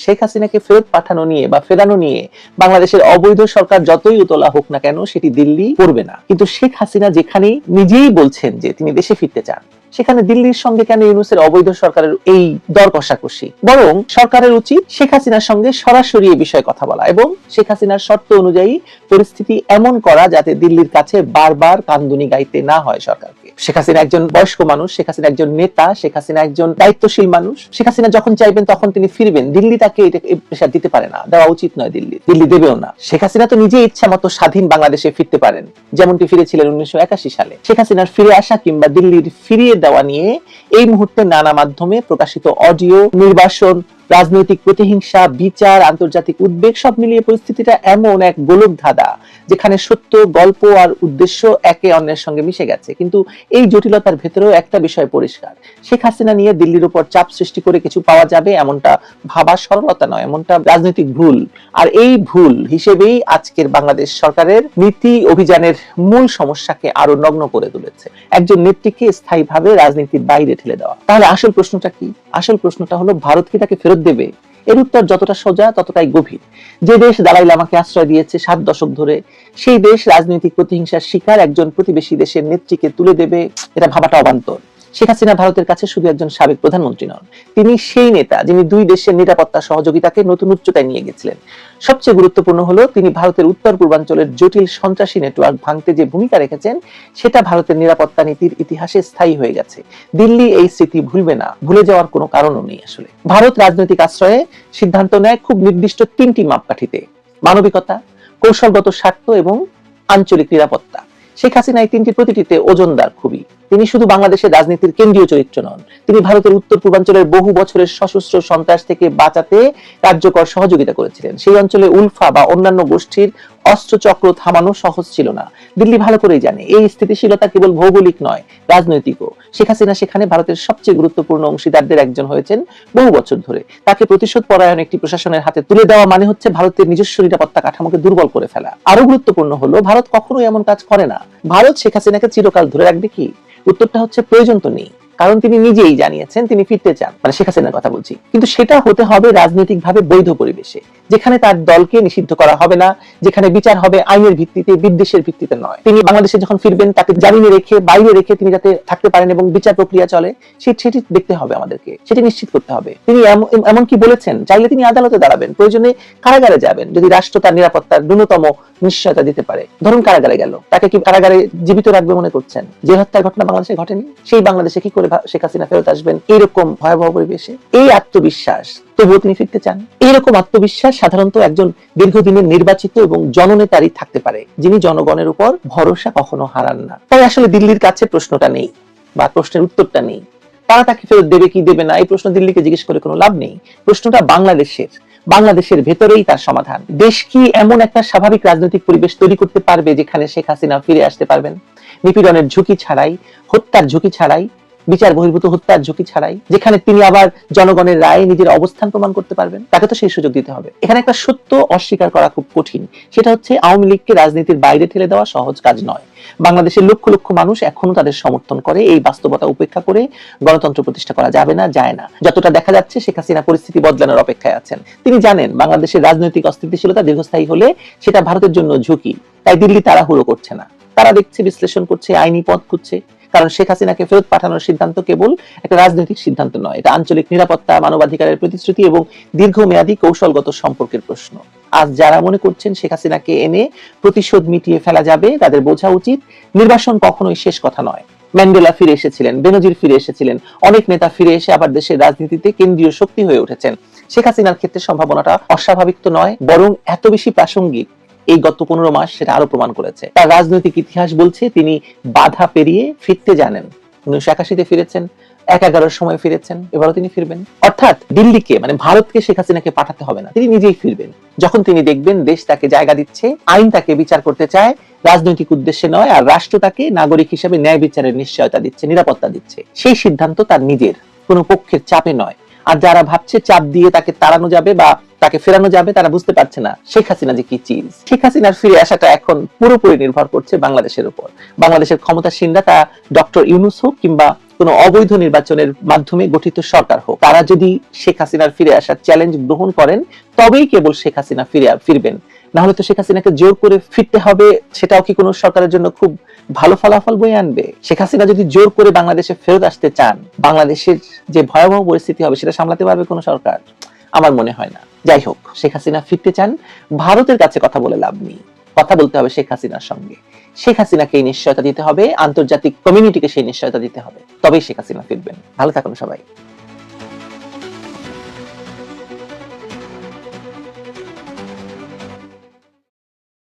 শেখ হাসিনাকে ফেরত পাঠানো নিয়ে বা ফেরানো নিয়ে বাংলাদেশের অবৈধ সরকার যতই উতলা হোক না কেন সেটি দিল্লি করবে না। কিন্তু শেখ হাসিনা যেখানে নিজেই বলছেন যে তিনি দেশে ফিরতে চান, সেখানে দিল্লির সঙ্গে কেন ইউনুসের অবৈধ সরকারের এই দর কষাকষি? বরং সরকারের উচিত শেখ হাসিনার সঙ্গে সরাসরি এই বিষয়ে কথা বলা এবং শেখ হাসিনার শর্ত অনুযায়ী পরিস্থিতি এমন করা যাতে দিল্লির কাছে বারবার কান্দুনি গাইতে না হয় সরকারকে শেখ হাসিনা একজন বয়স্ক মানুষ, শেখ হাসিনা একজন নেতা, শেখ হাসিনা একজন দায়িত্বশীল মানুষ। শেখ হাসিনা যখন চাইবেন তখন তিনি ফিরবেন। দিল্লি তাকে এটা প্রেশার দিতে পারে না। দেওয়া উচিত নয় দিল্লি। দিল্লি দেবেও না। শেখ হাসিনা তো নিজে ইচ্ছা মতো স্বাধীন বাংলাদেশে ফিরতে পারেন। যেমনটি ফিরেছিলেন উনিশশো একাশি সালে। শেখ হাসিনার ফিরে আসা কিংবা দিল্লির ফিরিয়ে দেওয়া নিয়ে এই মুহূর্তে নানা মাধ্যমে প্রকাশিত অডিও, নির্বাসন রাজনৈতিক প্রতিহিংসা, বিচার, আন্তর্জাতিক উদ্বেগ, সব মিলিয়ে পরিস্থিতিটা এমন এক গোলক ধাঁধা যেখানে সত্য, গল্প আর উদ্দেশ্য একে অন্যের সঙ্গে মিশে গেছে। কিন্তু এই জটিলতার ভেতরেও একটা বিষয় পরিষ্কার। শেখ হাসিনা নিয়ে দিল্লির উপর চাপ সৃষ্টি করে কিছু পাওয়া যাবে এমনটা ভাবা সরলতা নয়, এমনটা রাজনৈতিক ভুল। আর এই ভুল হিসেবেই আজকের বাংলাদেশ সরকারের নীতি অভিযানের মূল সমস্যাকে আরও নগ্ন করে তুলেছে। একজন নেত্রীকে স্থায়ীভাবে রাজনীতির বাইরে ঠেলে দেওয়া। তাহলে আসল প্রশ্নটা কি? আসল প্রশ্নটা হলো, ভারত কি তাকে ফেরত দেবে। এর উত্তর যতটা সোজা, ততটাই গভীর। যে দেশ দালাই লামাকে আশ্রয় দিয়েছে সাত দশক ধরে, সেই দেশ রাজনৈতিক প্রতিহিংসার শিকার একজন প্রতিবেশী দেশের নেত্রীকে তুলে দেবে, এটা ভাবাটা অবান্তর। শেখ হাসিনা ভারতের কাছে শুধু একজন সাবেক প্রধানমন্ত্রী নন, তিনি সেই নেতা যিনি দুই দেশের নিরাপত্তা সহযোগিতাকে নতুন উচ্চতায় নিয়ে গেছিলেন। সবচেয়ে গুরুত্বপূর্ণ হলো তিনি ভারতের উত্তর পূর্বাঞ্চলের জটিল সন্ত্রাসী নেটওয়ার্ক ভাঙতে যে ভূমিকা রেখেছেন, সেটা ভারতের নিরাপত্তা নীতির ইতিহাসে স্থায়ী হয়ে গেছে। দিল্লি এই স্মৃতি ভুলবে না, ভুলে যাওয়ার কোনো কারণও নেই আসলে। ভারত রাজনৈতিক আশ্রয়ে সিদ্ধান্ত নেয় খুব নির্দিষ্ট তিনটি মাপকাঠিতে, মানবিকতা, কৌশলগত স্বার্থ এবং আঞ্চলিক নিরাপত্তা। শেখ হাসিনা এই তিনটি প্রতিটিতে ওজনদার খুবই। তিনি শুধু বাংলাদেশের রাজনীতির কেন্দ্রীয় চরিত্র নন, তিনি ভারতের উত্তর পূর্বাঞ্চলের বহু বছরের সশস্ত্র সন্ত্রাস থেকে বাঁচাতে কার্যকর সহযোগিতা করেছিলেন। সেই অঞ্চলে উলফা বা অন্যান্য গোষ্ঠীর অস্ত্রচক্র থামানো সহজ ছিল না। দিল্লি ভালো করেই জানে, এই স্থিতিশীলতা কেবল ভৌগোলিক নয়, রাজনৈতিকও। শেখ হাসিনা সেখানে ভারতের সবচেয়ে গুরুত্বপূর্ণ অংশীদারদের একজন হয়েছেন বহু বছর ধরে। তাকে প্রতিশোধ পরায়ণ একটি প্রশাসনের হাতে তুলে দেওয়া মানে হচ্ছে ভারতের নিজস্ব নিরাপত্তা কাঠামোকে দুর্বল করে ফেলা। আরও গুরুত্বপূর্ণ হলো, ভারত কখনোই এমন কাজ করে না। ভারত শেখ হাসিনাকে চিরকাল ধরে রাখবে কি? উত্তরটা হচ্ছে প্রয়োজন তো নেই। কারণ তিনি নিজেই জানিয়েছেন তিনি ফিরতে চান মানে শেখ হাসিনার কথা বলছি। কিন্তু সেটা হতে হবে রাজনৈতিকভাবে বৈধ পরিবেশে, যেখানে তার দলকে নিষিদ্ধ করা হবে না, যেখানে বিচার হবে আইনের ভিত্তিতে, বিদ্বেষের ভিত্তিতে নয়। তিনি বাংলাদেশে যখন ফিরবেন, তাকে জামিনে রেখে, বাইরে রেখে তিনি যাতে থাকতে পারেন এবং বিচার প্রক্রিয়া চলে সেটি দেখতে হবে আমাদেরকে, সেটি নিশ্চিত করতে হবে। তিনি এমন কি বলেছেন, চাইলে তিনি আদালতে দাঁড়াবেন, প্রয়োজনে কারাগারে যাবেন, যদি রাষ্ট্র তার নিরাপত্তার ন্যূনতম নিশ্চয়তা দিতে পারে। ধরুন কারাগারে গেল, তাকে কি কারাগারে জীবিত রাখবে মনে করছেন? যে হত্যার ঘটনা বাংলাদেশে ঘটেনি, সেই বাংলাদেশে কি করে শেখ হাসিনা ফেরত আসবেন এইরকম ভয়াবহ পরিবেশে, এই আত্মবিশ্বাস, তবুও তিনি ফিরতে চান? এইরকম আত্মবিশ্বাস সাধারণত একজন দীর্ঘদিনের নির্বাচিত এবং জননেতারই থাকতে পারে, যিনি জনগণের উপর ভরসা কখনো হারান না। তাই আসলে দিল্লির কাছে প্রশ্নটা নেই, বা প্রশ্নের উত্তরটা নেই। তারা তাকে ফেরত দেবে কি দেবে না, এই প্রশ্ন দিল্লিকে জিজ্ঞেস করে কোনো লাভ নেই। প্রশ্নটা বাংলাদেশের বাংলাদেশের ভেতরেই তার সমাধান। দেশ কি এমন একটা স্বাভাবিক রাজনৈতিক পরিবেশ তৈরি করতে পারবে যেখানে শেখ হাসিনা ফিরে আসতে পারবেন? নিপীড়নের ঝুঁকি ছাড়াই, হত্যার ঝুঁকি ছাড়াই বিচার বহির্ভূত হত্যার ঝুঁকি ছাড়াই, যেখানে তিনি আবার জনগণের রায়ে নিজের অবস্থান প্রমাণ করতে পারবেন, তাকে তো সেই সুযোগ দিতে হবে। এখানে একটা সত্য অস্বীকার করা খুব কঠিন। সেটা হচ্ছে আওয়ামী লীগকে রাজনীতির বাইরে ঠেলে দেওয়া সহজ কাজ নয়। বাংলাদেশের লক্ষ লক্ষ মানুষ এখনও তাদের সমর্থন করে, এই বাস্তবতা উপেক্ষা করে গণতন্ত্র প্রতিষ্ঠা করা যাবে না, যায় না। যতটা দেখা যাচ্ছে, শেখ হাসিনা পরিস্থিতি বদলানোর অপেক্ষায় আছেন। তিনি জানেন, বাংলাদেশের রাজনৈতিক অস্থিতিশীলতা দীর্ঘস্থায়ী হলে সেটা ভারতের জন্য ঝুঁকি। তাই দিল্লি তাড়াহুড়ো করছে না। তারা দেখছে, বিশ্লেষণ করছে, আইনি পথ খুঁজছে। কারণ শেখ হাসিনাকে ফেরত পাঠানোর সিদ্ধান্ত কেবল একটা রাজনৈতিক সিদ্ধান্ত নয়, এটা আঞ্চলিক নিরাপত্তা, মানবাধিকারের প্রতিশ্রুতি এবং দীর্ঘমেয়াদী কৌশলগত সম্পর্কের প্রশ্ন। আজ যারা মনে করছেন শেখ হাসিনাকে এনে প্রতিশোধ মিটিয়ে ফেলা যাবে, তাদের বোঝা উচিত নির্বাসন কখনোই শেষ কথা নয়। ম্যান্ডেলা ফিরে এসেছিলেন, বেনজির ফিরে এসেছিলেন, অনেক নেতা ফিরে এসে আবার দেশের রাজনীতিতে কেন্দ্রীয় শক্তি হয়ে উঠেছেন। শেখ হাসিনার ক্ষেত্রে সম্ভাবনাটা অস্বাভাবিক তো নয়, বরং এত বেশি প্রাসঙ্গিক এই গত পনেরো মাস সেটা আরও প্রমাণ করেছে। তার রাজনৈতিক ইতিহাস বলছে তিনি বাধা পেরিয়ে ফিরতে জানেন। উনিশশো একাশিতে ফিরেছেন, এক এগারোর সময় ফিরেছেন, এবারও তিনি ফিরবেন। অর্থাৎ দিল্লিকে মানে ভারতকে শেখ হাসিনাকে পাঠাতে হবে না, তিনি নিজেই ফিরবেন। যখন তিনি দেখবেন দেশ তাকে জায়গা দিচ্ছে, আইন তাকে বিচার করতে চায়, রাজনৈতিক উদ্দেশ্যে নয়, আর রাষ্ট্র তাকে নাগরিক হিসেবে ন্যায় বিচারের নিশ্চয়তা দিচ্ছে, নিরাপত্তা দিচ্ছে। সেই সিদ্ধান্ত তার নিজের, কোনো পক্ষের চাপে নয়। আর যারা ভাবছে চাপ দিয়ে তাকে তাড়ানো যাবে বা তাকে ফেরানো যাবে, তারা বুঝতে পারছে না শেখ হাসিনা যে কি চিজ। শেখ হাসিনার ফিরে আসাটা এখন পুরোপুরি নির্ভর করছে বাংলাদেশের উপর। বাংলাদেশের ক্ষমতাসীনরা, তা ডক্টর ইউনুস হোক কিংবা কোনো অবৈধ নির্বাচনের মাধ্যমে গঠিত সরকার হোক, তারা যদি শেখ হাসিনার ফিরে আসার চ্যালেঞ্জ গ্রহণ করেন, তবেই কেবল শেখ হাসিনা ফিরে ফিরবেন। না হলে তো শেখ হাসিনাকে জোর করে ফিরতে হবে, সেটাও কি কোনো সরকারের জন্য খুব ভালো ফলাফল বয়ে আনবে? শেখ হাসিনা যদি জোর করে বাংলাদেশে ফেরত আসতে চান, বাংলাদেশের যে ভয়াবহ পরিস্থিতি হবে, সেটা সামলাতে পারবে কোনো সরকার? আমার মনে হয় না। যাই হোক, শেখ হাসিনা ফিরতে চান, ভারতের কাছে কথা বলে লাভ নেই। কথা বলতে হবে শেখ হাসিনার সঙ্গে। শেখ হাসিনাকে এই নিশ্চয়তা দিতে হবে, আন্তর্জাতিক কমিউনিটিকে সেই নিশ্চয়তা দিতে হবে। তবেই শেখ হাসিনা ফিরবেন। ভালো থাকুন সবাই।